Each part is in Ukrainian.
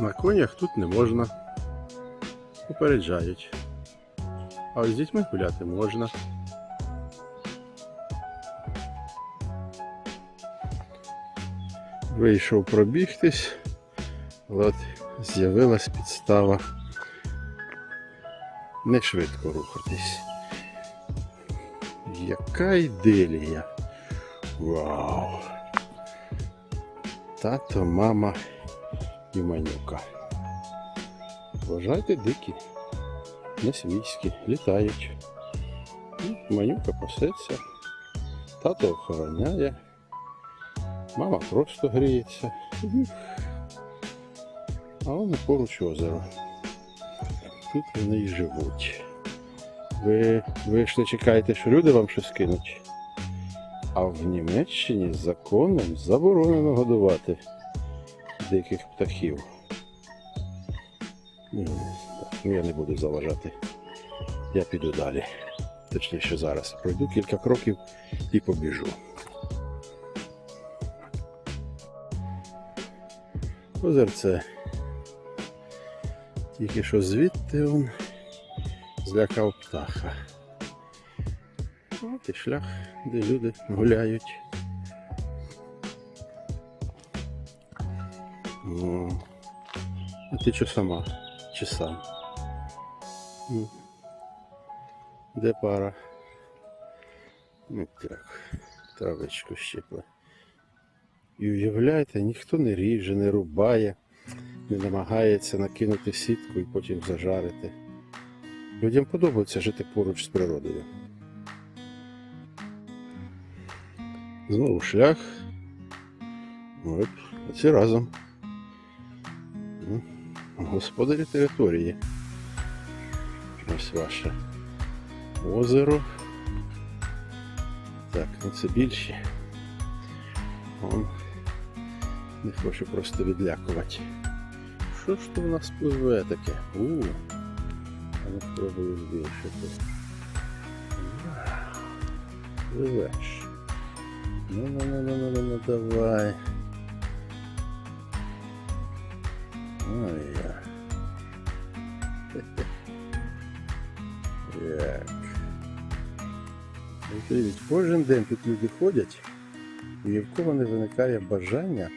На конях тут не можна. Попереджають. А ось з дітьми гуляти можна. Вийшов пробігтись. От з'явилась підстава не швидко рухатись. Яка іделія. Вау! Тато, мама і. Вважайте дикі, не свійські, літають. І Манюка пасеться, тато охороняє, мама просто гріється. А вони поруч озеро. Тут вони і живуть. Ви, ви ж не чекаєте, що люди вам щось кинуть. А в Німеччині законом заборонено годувати диких птахів. Ну, я не буду заважати. Я піду далі. Точніше зараз. Пройду кілька кроків і побіжу. Озерце. Тільки що звідти он злякав птаха. От і шлях, де люди гуляють. О, а ти що сама? Чи сам? Ну, Де пара? Ну так, травичку щепли. І уявляєте, ніхто не ріже, не рубає, не намагається накинути сітку і потім зажарити. Людям подобається жити поруч з природою. Знову шлях. От, оці разом. Господарі території. Ось ваше озеро. Так, ну це більші. Он не хоче просто відлякувати. Що ж то в нас пливе таке? У, а ну спробую збільшити. Пливеш. Ну, ну, ну, ну, ну, ну, ну, давай. Ой. Як. Дивіться, кожен день тут люди ходять, і ні в кого не виникає бажання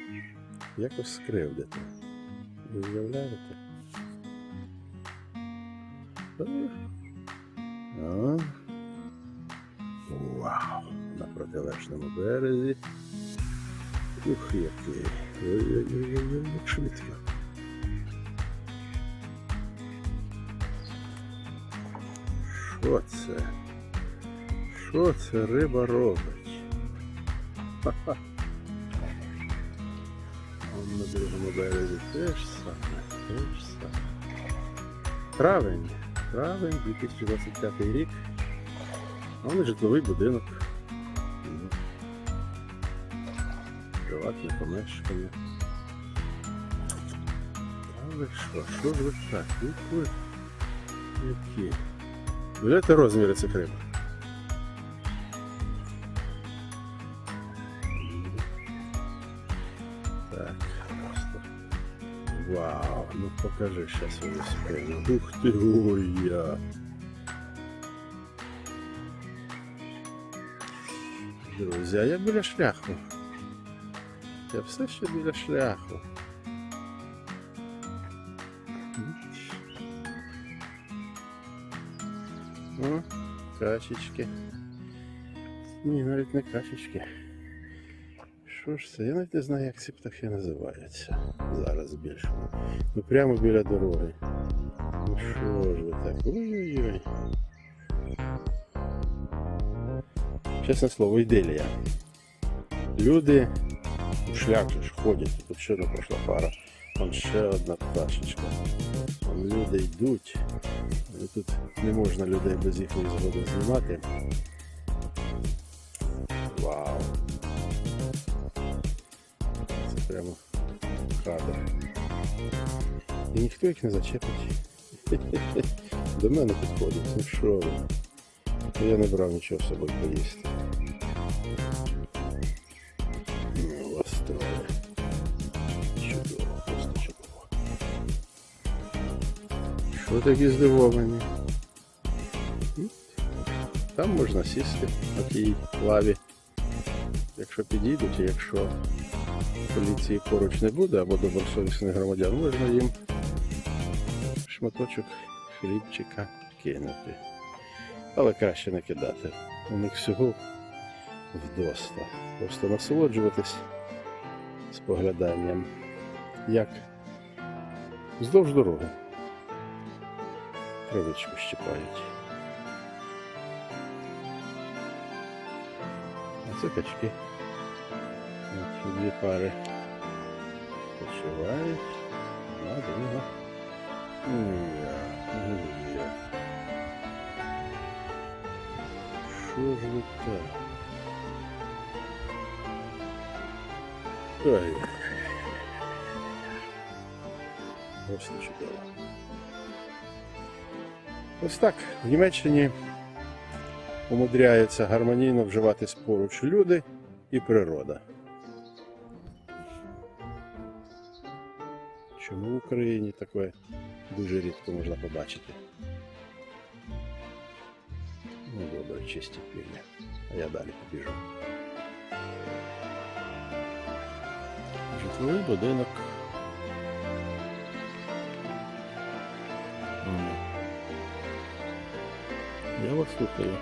якось скривдити. Ви уявляєте? Вау! На протилежному березі. Ух, який. Ой-ой-ой, як швидко. Що це? Що це риба робить? Ха-ха. А на другому березі теж саме, теж саме. Травень. Травень, 2025 рік. А вони житловий будинок. Ну, Приватне помешкання. А ви що? Що ж ви так? Які? Уявляєте розміри цих риб? Так, просто. Вау, ну покажи свою спину. Ух ти, ой я. Друзі, а я біля шляху. Я все ще біля шляху. О, качечки. Ні, навіть не качечки. Що ж це? Я навіть не знаю, як ці птахи називаються. Зараз більше. Ну прямо біля дороги. Ну що ж ви так? Ой-ой-ой. Чесне слово, іделія. Люди у шлях же ж ходять. Тут ще одна пройшла пара. Вон ще одна пташечка. Вон люди йдуть. Тут не можна людей без їхньої згоди знімати. Вау. Це прямо кадр. І ніхто їх не зачепить. До мене підходять. Ну що ви? Я не брав нічого з собою поїсти. Ви такі здивовані. Там можна сісти на тій лаві. Якщо підійдуть, і якщо поліції поруч не буде або добросовісних громадян, можна їм шматочок хлібчика кинути. Але краще не кидати. У них всього вдоста. Просто насолоджуватись спогляданням, як вздовж дороги травичку щипають. А це качки. От дві пари почувають. Одна друга. Ні-я. Що ж ви так? Ой. Ось не чудово. Ось так. В Німеччині умудряються гармонійно вживатись поруч люди і природа. Чому в Україні таке дуже рідко можна побачити? Ну добре, чисті півня. А я далі побіжу. Житловий будинок. Я вас слухаю.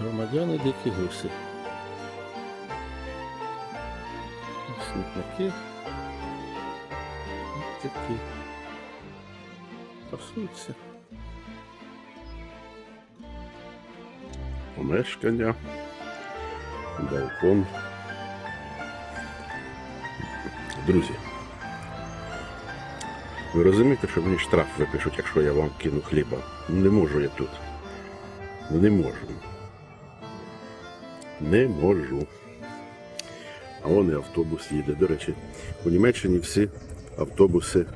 Громадяни дикі гуси. Смітники. Ось такі. Пасуються. Помешкання. Балкон. Друзі. Ви розумієте, що мені штраф випишуть, якщо я вам кину хліба? Ну, Не можу я тут. Ну, Не можу. Не можу. А вон і автобус їде. До речі, у Німеччині всі автобуси,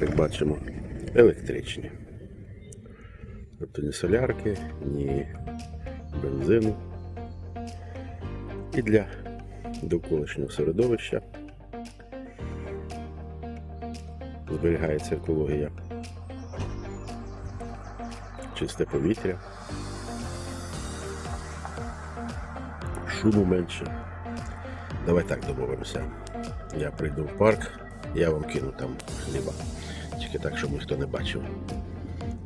як бачимо, електричні. Тобто ні солярки, ні бензину. І для довколишнього середовища зберігається екологія, чисте повітря, шуму менше. Давай так домовимося. Я прийду в парк, я вам кину там хліба. Тільки так, щоб ніхто не бачив.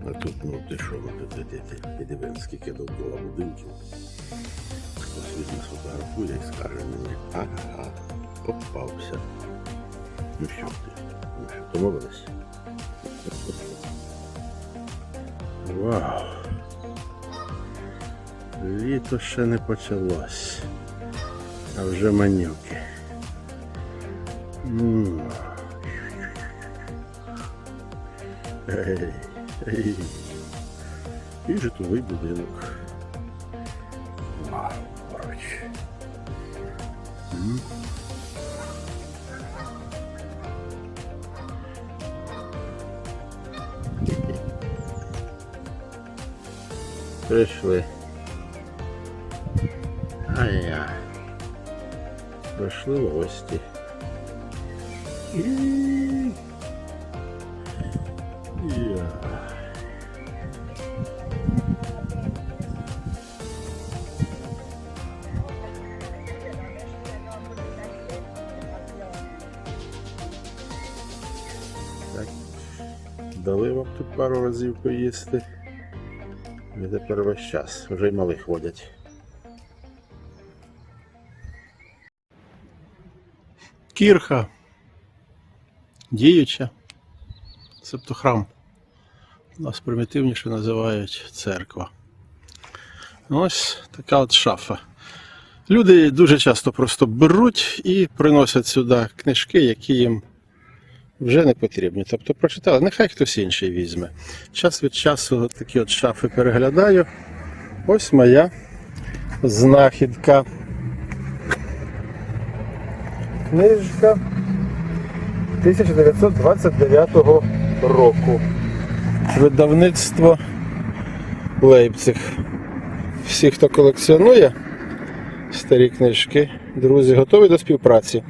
А тут, ну ти що, ну ти, ти, диви, скільки довкола будинків. Хтось візьме сфотографує і скаже мені, ага, попався. Ну що ти? Домовились? Вау. Літо ще не почалось. А вже манюки. І житловий будинок. Вау, поруч. Прийшли. А я. Прийшли в гості. Так. Дали вам тут пару разів поїсти. І тепер весь час. Вже й малих ходять. Кірха. Діюча. Себто храм. У Нас примітивніше називають церква. Ось така от шафа. Люди дуже часто просто беруть і приносять сюди книжки, які їм вже не потрібні. Тобто прочитали, нехай хтось інший візьме. Час від часу такі от шафи переглядаю. Ось моя знахідка. Книжка 1929 року. Видавництво Лейпциг. Всі, хто колекціонує старі книжки, друзі, готові до співпраці.